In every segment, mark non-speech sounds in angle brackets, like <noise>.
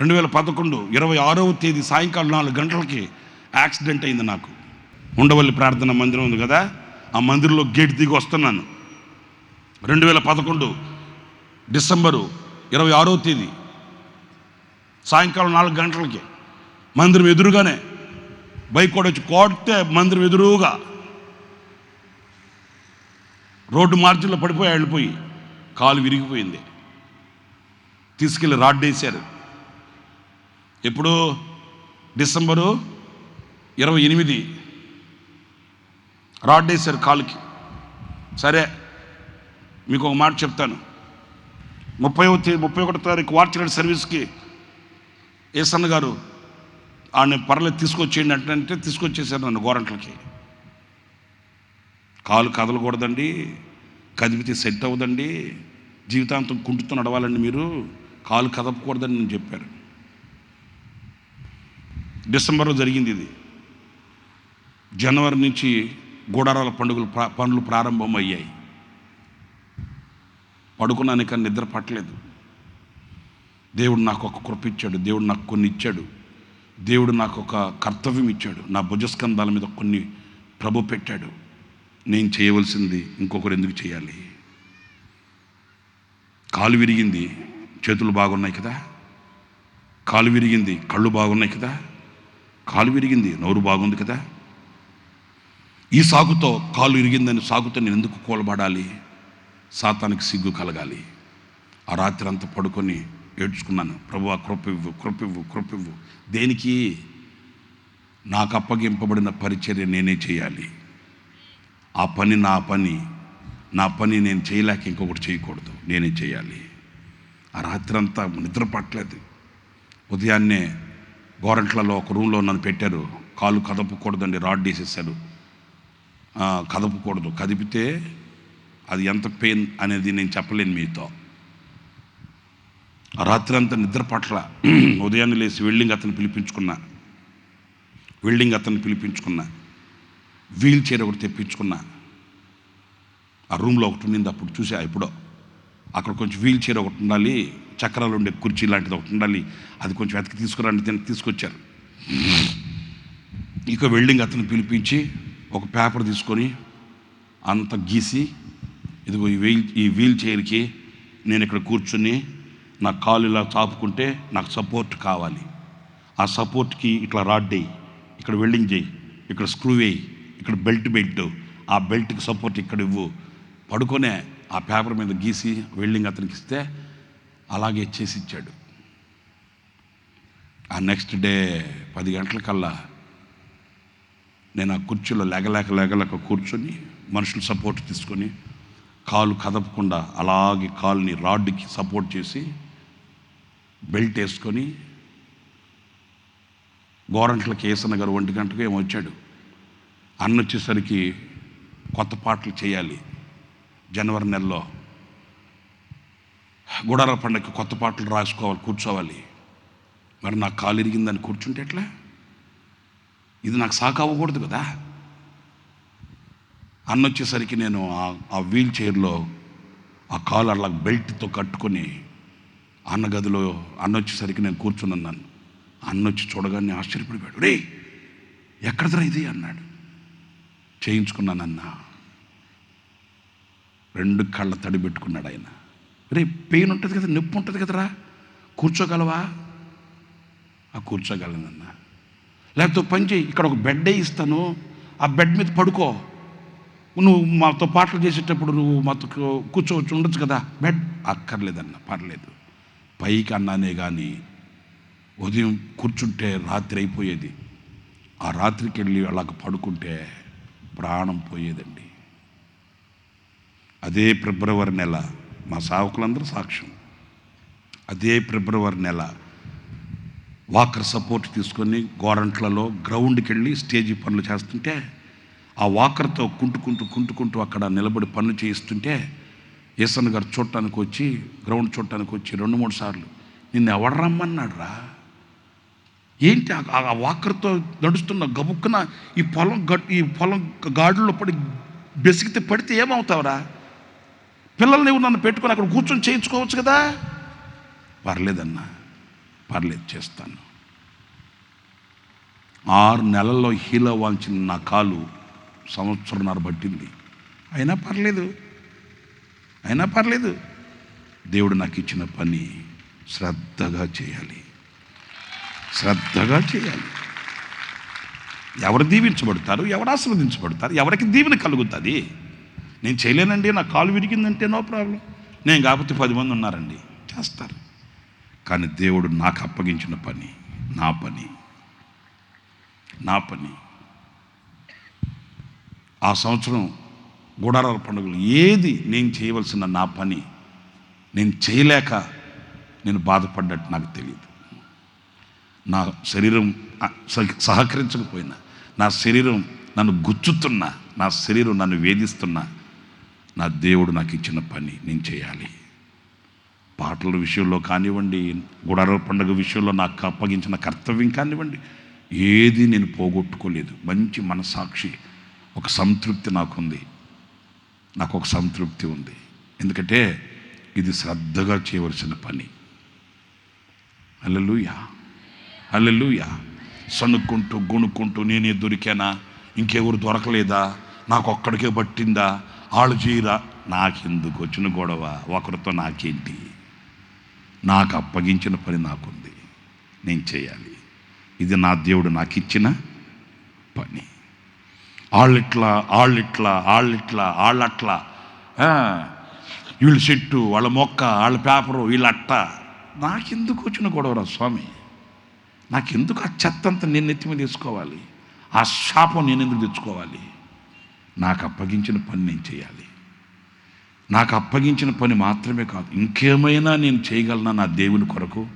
రెండు వేల పదకొండు ఇరవై ఆరవ తేదీ సాయంకాలం నాలుగు గంటలకి యాక్సిడెంట్ అయింది నాకు. ఉండవల్లి ప్రార్థన మందిరం ఉంది కదా ఆ మందిరంలో గేట్ దిగి వస్తున్నాను. రెండు వేల పదకొండు డిసెంబరు ఇరవై ఆరవ తేదీ సాయంకాలం నాలుగు గంటలకి మందిరం ఎదురుగానే బైక్ కూడా వచ్చి కొడితే మందిరం ఎదురుగా రోడ్డు మార్జిన్లో పడిపోయి వెళ్ళిపోయి కాలు విరిగిపోయింది. తీసుకెళ్ళి రాడ్ వేసారు ఎప్పుడు? డిసెంబరు ఇరవై ఎనిమిది. రాడ్ వేశారు కాలుకి. సరే మీకు ఒక మాట చెప్తాను. ముప్పై ముప్పై ఒకటో తారీఖు వార్చిరెడ్డి సర్వీస్కి ఏసన్న గారు ఆయన పర్లేదు తీసుకొచ్చేయండి అంటే తీసుకొచ్చేసారు నన్ను గోరంట్లకి. కాలు కదలకూడదండి కదిపితే సెట్ అవ్వదండి జీవితాంతం కుంటుతో నడవాలండి మీరు కాలు కదపకూడదని నేను చెప్పారు. డిసెంబర్లో జరిగింది ఇది. జనవరి నుంచి గూడారాల పండుగలు పనులు ప్రారంభం అయ్యాయి పడుకున్నాను కానీ నిద్ర పట్టలేదు. దేవుడు నాకు ఒక కృప ఇచ్చాడు దేవుడు నాకు కొన్ని ఇచ్చాడు దేవుడు నాకు ఒక కర్తవ్యం ఇచ్చాడు నా భుజస్కంధాల మీద కొన్ని ప్రభు పెట్టాడు. నేను చేయవలసింది ఇంకొకరు ఎందుకు చేయాలి? కాలు విరిగింది చేతులు బాగున్నాయి కదా? కాలు విరిగింది కళ్ళు బాగున్నాయి కదా? కాలు విరిగింది నోరు బాగుంది కదా? ఈ సాగుతో కాలు విరిగిందని సాగుతో నేను ఎందుకు కూలబడాలి? సాతానికి సిగ్గు కలగాలి. ఆ రాత్రి అంతా పడుకొని ఏడ్చుకున్నాను. ప్రభు కృపివ్వు కృపివ్వు కృపివ్వు దేనికి? నాకు అప్పగింపబడిన పరిచర్య నేనే చేయాలి. ఆ పని నా పని. నా పని నేను చేయలేక ఇంకొకటి చేయకూడదు. నేనే చేయాలి. ఆ రాత్రి అంతా నిద్ర పట్టలేదు. ఉదయాన్నే గోరంట్లలో ఒక రూమ్లో నన్ను పెట్టారు. కాలు కదపకూడదండి రాడ్ వేసేసారు కదపకూడదు. కదిపితే అది ఎంత పెయిన్ అనేది నేను చెప్పలేను మీతో. రాత్రి అంతా నిద్ర పట్ల <clears throat> ఉదయాన్నే లేచి వెల్డింగ్ అతను పిలిపించుకున్నా. వెల్డింగ్ అతను పిలిపించుకున్నా. వీల్ చైర్ ఒకటి తెప్పించుకున్నా. ఆ రూమ్లో ఒకటి ఉండింది అప్పుడు చూసా ఎప్పుడో. అక్కడ కొంచెం వీల్ చైర్ ఒకటి ఉండాలి. చక్రాలు ఉండే కుర్చీ లాంటిది ఒకటి ఉండాలి. అది కొంచెం వెతకి తీసుకురండి తిని తీసుకొచ్చారు. ఇక వెల్డింగ్ అతను పిలిపించి ఒక పేపర్ తీసుకొని అంత గీసి ఇదిగో ఈ వీల్ ఈ వీల్ చైర్కి నేను ఇక్కడ కూర్చుని నా కాలు ఇలా చాపుకుంటే నాకు సపోర్ట్ కావాలి. ఆ సపోర్ట్కి ఇట్లా రాడ్ వేయి ఇక్కడ వెల్డింగ్ చేయి ఇక్కడ స్క్రూ వేయి ఇక్కడ బెల్ట్ బెల్ట్ ఆ బెల్ట్కి సపోర్ట్ ఇక్కడ ఇవ్వు. పడుకొనే ఆ పేపర్ మీద గీసి వెల్డింగ్ అతనికి ఇస్తే అలాగే చేసి ఇచ్చాడు ఆ నెక్స్ట్ డే పది గంటలకల్లా నేను ఆ కుర్చీలో లేగలేక లేగలేక కూర్చొని మనుషులు సపోర్ట్ తీసుకొని కాలు కదపకుండా అలాగే కాలుని రాడ్కి సపోర్ట్ చేసి బెల్ట్ వేసుకొని గోరంట్ల కేసన్న గారు ఒంటి గంటకు ఏమో వచ్చాడు. అన్న వచ్చేసరికి కొత్త పాటలు చేయాలి. జనవరి నెలలో గుడార పండగకి కొత్త పాటలు రాసుకోవాలి కూర్చోవాలి. మరి నాకు కాలు ఇరిగిందని కూర్చుంటే ఎట్లా? ఇది నాకు సాకు అవ్వకూడదు కదా. అన్న వచ్చేసరికి నేను ఆ- వీల్ చైర్లో ఆ కాలు అలా బెల్ట్తో కట్టుకొని అన్న గదిలో అన్న వచ్చేసరికి నేను కూర్చున్నాను అన్న వచ్చి చూడగానే ఆశ్చర్యపడిపోయాడు. రే ఎక్కడదరా ఇది? అన్నాడు. చేయించుకున్నానన్నా. రెండు కళ్ళ తడి పెట్టుకున్నాడు ఆయన. రే పెయిన్ ఉంటుంది కదా నొప్పి ఉంటుంది కదరా. కూర్చోగలవా? ఆ కూర్చోగలనన్న. లేకపోతే పని చేయి ఇక్కడ ఒక బెడ్డే ఇస్తాను. ఆ బెడ్ మీద పడుకో. నువ్వు మాతో పాటలు చేసేటప్పుడు నువ్వు మాతో కూర్చోవచ్చు ఉండొచ్చు కదా. బెడ్ అక్కర్లేదన్న పర్లేదు. పైకి అన్నానే కానీ ఉదయం కూర్చుంటే రాత్రి అయిపోయేది. ఆ రాత్రికి వెళ్ళి అలాగ పడుకుంటే ప్రాణం పోయేదండి. అదే ఫిబ్రవరి నెల. మా సావకులందరూ సాక్ష్యం. అదే ఫిబ్రవరి నెల వాకర్ సపోర్ట్ తీసుకొని గోరంట్లలో గ్రౌండ్కి వెళ్ళి స్టేజీ పనులు చేస్తుంటే ఆ వాకర్తో కుంటుకుంటూ కుంటుకుంటూ అక్కడ నిలబడి పనులు చేయిస్తుంటే ఈసన్ గారు చూడటానికి వచ్చి గ్రౌండ్ చూడటానికి వచ్చి రెండు మూడు సార్లు నిన్ను ఎవడు రమ్మన్నాడు రా ఏంటి ఆ- వాకర్తో నడుస్తున్న గబుక్కున ఈ పొలం ఈ పొలం గాడుల్లో పడి బెసిగితే పడితే ఏమవుతావురా? పిల్లల్ని నన్ను పెట్టుకొని అక్కడ కూర్చొని చేయించుకోవచ్చు కదా? పర్లేదన్నా పర్లేదు చేస్తాను. ఆరు నెలల్లో హీల్ అవ్వాల్సిన నా కాలు సంవత్సరంన్నర పట్టింది. అయినా పర్లేదు అయినా పర్లేదు. దేవుడు నాకు ఇచ్చిన పని శ్రద్ధగా చేయాలి. శ్రద్ధగా చేయాలి. ఎవరు దీవించబడతారు? ఎవరు ఆస్వాదించబడతారు ఎవరికి దీవెన కలుగుతుంది? నేను చేయలేనండి నా కాలు విరిగిందంటే నో ప్రాబ్లం. నేను కాకపోతే పది మంది ఉన్నారండి చేస్తారు. కానీ దేవుడు నాకు అప్పగించిన పని నా పని నా పని. ఆ సంవత్సరం గుడారాల పండుగలు ఏది నేను చేయవలసిన నా పని నేను చేయలేక నేను బాధపడ్డట్టు నాకు తెలియదు. నా శరీరం సహ- సహకరించకపోయినా నా శరీరం నన్ను గుచ్చుతున్నా నా శరీరం నన్ను వేధిస్తున్నా నా దేవుడు నాకు ఇచ్చిన పని నేను చేయాలి. పాటల విషయంలో కానివ్వండి గుడార పండుగ విషయంలో నాకు అప్పగించిన కర్తవ్యం కానివ్వండి ఏది నేను పోగొట్టుకోలేదు. మంచి మనసాక్షి ఒక సంతృప్తి నాకుంది. నాకు ఒక సంతృప్తి ఉంది. ఎందుకంటే ఇది శ్రద్ధగా చేయవలసిన పని. అల్లెలుయా అల్లెలుయా సనుక్కుంటూ గుణుక్కుంటూ నేనే దొరికానా? ఇంకెవరు దొరకలేదా? నాకు ఒక్కడికే పట్టిందా? వాళ్ళు చేయరా నాకెందుకు? వచ్చిన గొడవ ఒకరితో నాకేంటి? నాకు అప్పగించిన పని నాకుంది. నేను చేయాలి. ఇది నా దేవుడు నాకు ఇచ్చిన పని. ఆళ్ళిట్లా ఆళ్ళిట్లా ఆళ్ళిట్లా వాళ్ళట్లా వీళ్ళు చెట్టు వాళ్ళ మొక్క వాళ్ళ పేపరు వీళ్ళ అట్ట నాకెందుకు వచ్చిన గొడవరా స్వామి? నాకెందుకు ఆ చెత్త అంతా నేను నెత్తి మీద తీసుకోవాలి ఆ శాపం నేను ఎందుకు తెచ్చుకోవాలి? నాకు అప్పగించిన పని నేను చేయాలి. నాకు అప్పగించిన పని మాత్రమే కాదు ఇంకేమైనా నేను చేయగలనా నా దేవుని కొరకు?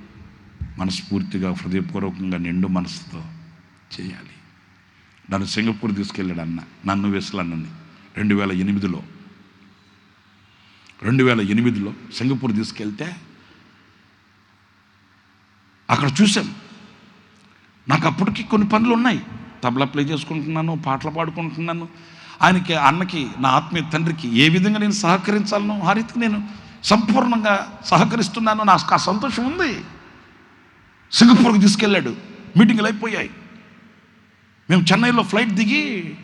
మనస్ఫూర్తిగా హృదయపూర్వకంగా నిండు మనసుతో చేయాలి. నన్ను సింగపూర్ తీసుకెళ్ళాడు అన్న నన్ను వెసలన్నని. రెండు వేల ఎనిమిదిలో రెండు వేల ఎనిమిదిలో సింగపూర్ తీసుకెళ్తే అక్కడ చూశాం. నాకు అప్పటికి కొన్ని పనులు ఉన్నాయి. తబలా ప్లే చేసుకుంటున్నాను పాటలు పాడుకుంటున్నాను ఆయనకి అన్నకి నా ఆత్మీయ తండ్రికి ఏ విధంగా నేను సహకరించాలనో ఆ రీతికి నేను సంపూర్ణంగా సహకరిస్తున్నాను. నాకు ఆ సంతోషం ఉంది. సింగపూర్కి తీసుకెళ్ళాడు. మీటింగ్లు అయిపోయాయి. మేము చెన్నైలో ఫ్లైట్ దిగి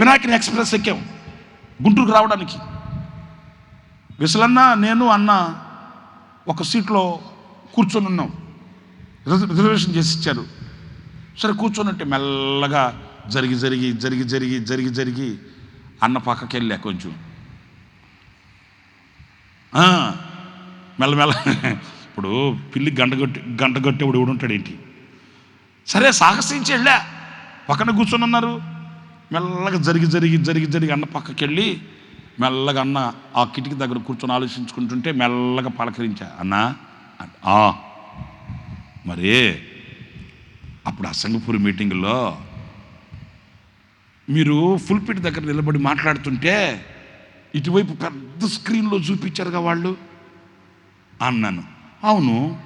పినాకిని ఎక్స్ప్రెస్ ఎక్కాం. గుంటూరుకు రావడానికి. విసలన్న నేను అన్న ఒక సీట్లో కూర్చొని ఉన్నాం రిజర్వేషన్ చేసి ఇచ్చారు. సరే కూర్చొని మెల్లగా జరిగి జరిగి జరిగి జరిగి జరిగి జరిగి అన్న పక్కకి వెళ్ళా కొంచెం మెల్లమెల్ల ఇప్పుడు పిల్లి గంట గట్టి గంట కొట్టేవాడు ఎవడు ఉంటాడు ఏంటి? సరే సాహసించి వెళ్ళా. పక్కన కూర్చొని ఉన్నారు. మెల్లగా జరిగి జరిగి జరిగి జరిగి అన్న పక్కకి వెళ్ళి మెల్లగా అన్న ఆ కిటికీ దగ్గర కూర్చొని ఆలోచించుకుంటుంటే మెల్లగా పలకరించా. అన్నా "ఆ." మరి అప్పుడు ఆ మీటింగ్లో మీరు ఫుల్పిట్ దగ్గర నిలబడి మాట్లాడుతుంటే ఇటువైపు పెద్ద స్క్రీన్లో చూపించారుగా వాళ్ళు? అన్నాను. అవును.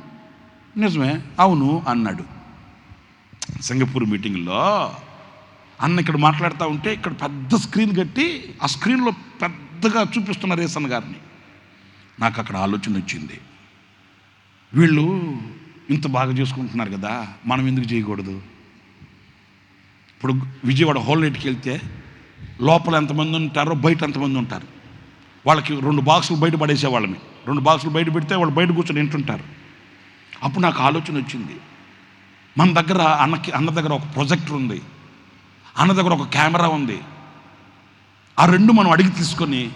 నిజమే. అవును అన్నాడు. సింగపూర్ మీటింగ్లో అన్న ఇక్కడ మాట్లాడుతూ ఉంటే ఇక్కడ పెద్ద స్క్రీన్ కట్టి ఆ స్క్రీన్లో పెద్దగా చూపిస్తున్నారు రేసన్ గారిని. నాకు అక్కడ ఆలోచన వచ్చింది. వీళ్ళు ఇంత బాగా చేసుకుంటున్నారు కదా మనం ఎందుకు చేయకూడదు? ఇప్పుడు విజయవాడ హోల్ నైట్కి వెళ్తే లోపల ఎంతమంది ఉంటారో బయట ఎంతమంది ఉంటారు? వాళ్ళకి రెండు బాక్సులు బయట పడేసేవాళ్ళని రెండు బాక్సులు బయట పెడితే వాళ్ళు బయట కూర్చొని వింటుంటారు. అప్పుడు నాకు ఆలోచన వచ్చింది. మన దగ్గర అన్నకి అన్న దగ్గర ఒక ప్రొజెక్టర్ ఉంది. అన్న దగ్గర ఒక కెమెరా ఉంది. ఆ రెండు మనం అడిగి తీసుకొని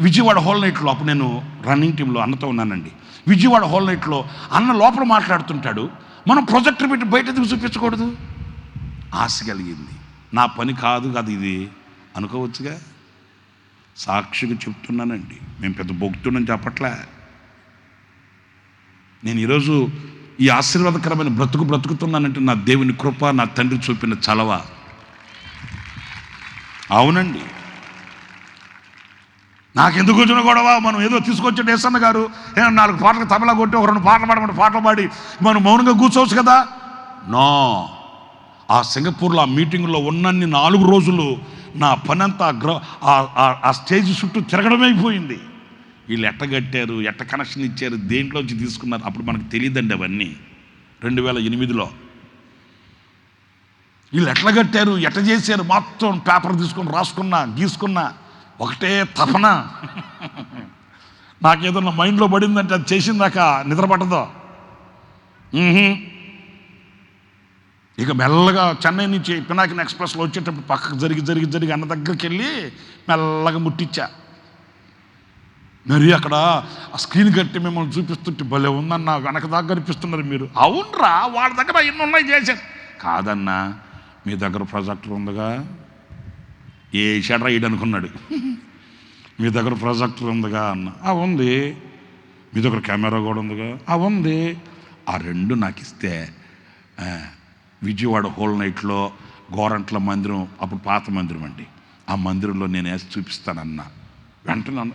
విజయవాడ హోల్ నైట్లో అప్పుడు నేను రన్నింగ్ టీంలో అన్నతో ఉన్నానండి. విజయవాడ హోల్ నైట్లో అన్న లోపల మాట్లాడుతుంటాడు. మనం ప్రొజెక్టర్ పెట్టి బయట ఎందుకు చూపించకూడదు? ఆశ కలిగింది. నా పని కాదు కదా ఇది? అనుకోవచ్చుగా? సాక్షిగా చెప్తున్నానండి. మేము పెద్ద బొగ్గుతున్నాం చెప్పట్లే. నేను ఈరోజు ఈ ఆశీర్వాదకరమైన బ్రతుకు బ్రతుకుతున్నానంటే నా దేవుని కృప నా తండ్రి చూపిన చలవ. అవునండి. నాకెందుకు వచ్చిన గొడవ? మనం ఏదో తీసుకొచ్చి డేసన్న గారు. నాలుగు పాటలు తబలా కొట్టి ఒక రెండు పాటలు పాడమంటే పాటలు పాడి మనం మౌనంగా కూర్చోవచ్చు కదా? నో. ఆ సింగపూర్లో ఆ మీటింగ్లో ఉన్నన్ని నాలుగు రోజులు నా పని అంతా గ్ర ఆ- ఆ- స్టేజ్ చుట్టూ తిరగడమే అయిపోయింది. వీళ్ళు ఎట్ట కట్టారు ఎట్ట కనెక్షన్ ఇచ్చారు దేంట్లోంచి తీసుకున్నారు అప్పుడు మనకు తెలియదండి అవన్నీ. రెండు వేల ఎనిమిదిలో. వీళ్ళు ఎట్లా కట్టారు ఎట్ట చేశారు మొత్తం పేపర్ తీసుకొని రాసుకున్నా గీసుకున్నా ఒకటే తపన. నాకేదన్నా మైండ్లో పడిందంటే అది చేసిందాక నిద్ర ఇక మెల్లగా చెన్నై నుంచి పినాకిన ఎక్స్ప్రెస్లో వచ్చేటప్పుడు పక్కకు జరిగి జరిగి జరిగి అన్న దగ్గరికి వెళ్ళి మెల్లగా ముట్టించా. మరి అక్కడ ఆ స్క్రీన్ కట్టి మిమ్మల్ని చూపిస్తుంటే భలే ఉందన్న వెనక దాకా కనిపిస్తున్నారు మీరు. అవునరా వాళ్ళ దగ్గర ఎన్ని ఉన్నాయి చేశారు? కాదన్నా మీ దగ్గర ప్రొజెక్టర్ ఉందిగా? ఏ షటర్ అనుకున్నాడు. మీ దగ్గర ప్రొజెక్టర్ ఉందిగా అన్న. ఆ ఉంది. మీ దగ్గర కెమెరా కూడా ఉందిగా? ఆ ఉంది. ఆ రెండు నాకు ఇస్తే విజయవాడ హోల్ నైట్లో గోరంట్ల మందిరం అప్పుడు పాత మందిరం అండి. ఆ మందిరంలో నేను వేసి చూపిస్తానన్నా. వెంటనే అన్న,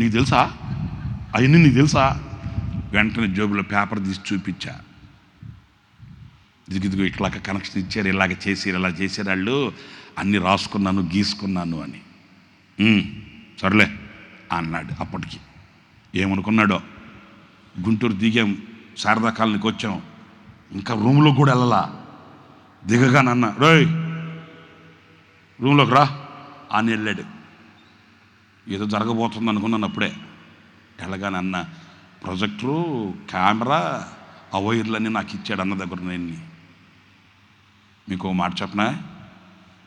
నీకు తెలుసా? అవన్నీ నీకు తెలుసా? వెంటనే జోబులో పేపర్ తీసి చూపించా. దిగుదిగు ఇట్లాగ కనెక్షన్ ఇచ్చారు ఇలాగ చేసారు ఇలా చేసారు వాళ్ళు. అన్నీ రాసుకున్నాను గీసుకున్నాను అని. సర్లే అన్నాడు అప్పటికి. ఏమనుకున్నాడో? గుంటూరు దిగాం శారదా కాలనీకి వచ్చాం. ఇంకా రూమ్లో కూడా వెళ్ళలా? దిగగా నన్న. రోయ్! రూమ్లోకి రా. అని వెళ్ళాడు. ఏదో జరగబోతుంది అనుకున్నాను అప్పుడే. వెళ్ళగానే ప్రొజెక్టరు కెమెరా ఆ వైర్లన్నీ నాకు ఇచ్చాడు అన్న దగ్గర నేను మీకు మాట చెప్పనా?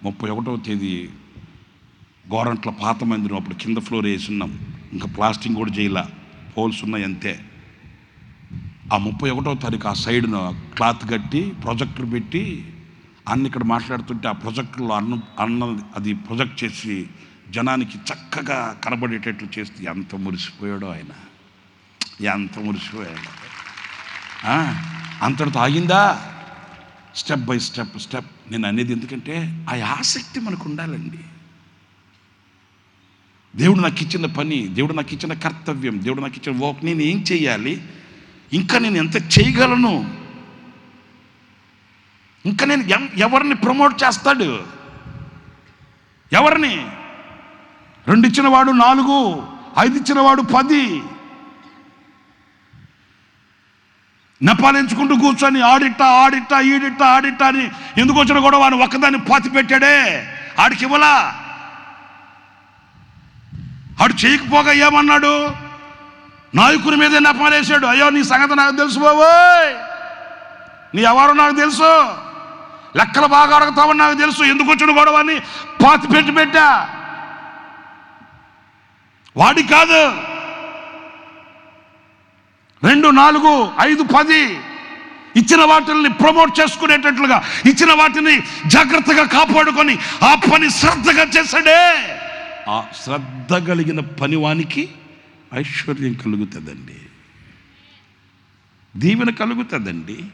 ముప్పై ఒకటవ తేదీ గోరంట్ల పాత మందిరం అప్పుడు కింద ఫ్లోర్ వేసి ఉన్నాం. ఇంకా ప్లాస్టింగ్ కూడా చేయలే. పోల్స్ ఉన్నాయి అంతే. ఆ ముప్పై ఒకటో తారీఖు ఆ సైడ్న క్లాత్ కట్టి ప్రొజెక్టర్ పెట్టి అన్న ఇక్కడ మాట్లాడుతుంటే ఆ ప్రొజెక్టర్లో అన్న అన్న అది ప్రొజెక్ట్ చేసి జనానికి చక్కగా కనబడేటట్లు చేస్తే ఎంత మురిసిపోయాడో ఆయన. ఎంత మురిసిపోయాడు. ఆ, అంతటితో ఆగిందా? Step by step step. నేను అనేది ఎందుకంటే ఆ ఆసక్తి మనకు ఉండాలండి. దేవుడు నాకు ఇచ్చిన పని దేవుడు నాకు ఇచ్చిన కర్తవ్యం దేవుడు నాకు ఇచ్చిన వర్క్ నేను ఏం చేయాలి? ఇంకా నేను ఎంత చేయగలను? ఇంకా నేను ఎం- ఎవరిని ప్రమోట్ చేస్తాడు? ఎవరిని? రెండు ఇచ్చిన వాడు నాలుగు ఐదు ఇచ్చిన వాడు పది. నపాలించుకుంటూ కూర్చొని ఆడిట ఆడిట్ట ఈడిట్ట ఆడిట అని ఎందుకు వచ్చిన కూడా వాడిని ఒక్కదాన్ని పాతి పెట్టాడే? ఆడికి ఇవ్వలా? ఆడు చేయకపోగా ఏమన్నాడు? నాయకుని మీదే నెపాలేశాడు అయ్యో నీ సంగతి నాకు తెలుసు బాబోయ్. నీ ఎవరో నాకు తెలుసు. లెక్కలు బాగా అడుగుతావని నాకు తెలుసు. ఎందుకు వచ్చిన గొడవని? పాతి పెట్టి పెట్టా. వాడి కాదు. రెండు నాలుగు ఐదు పది ఇచ్చిన వాటిని ప్రమోట్ చేసుకునేటట్లుగా ఇచ్చిన వాటిని జాగ్రత్తగా కాపాడుకొని ఆ పని శ్రద్ధగా చేశాడే. ఆ శ్రద్ధ కలిగిన పనివానికి ఐశ్వర్యం కలుగుతుందండి. దీవెన కలుగుతుందండి.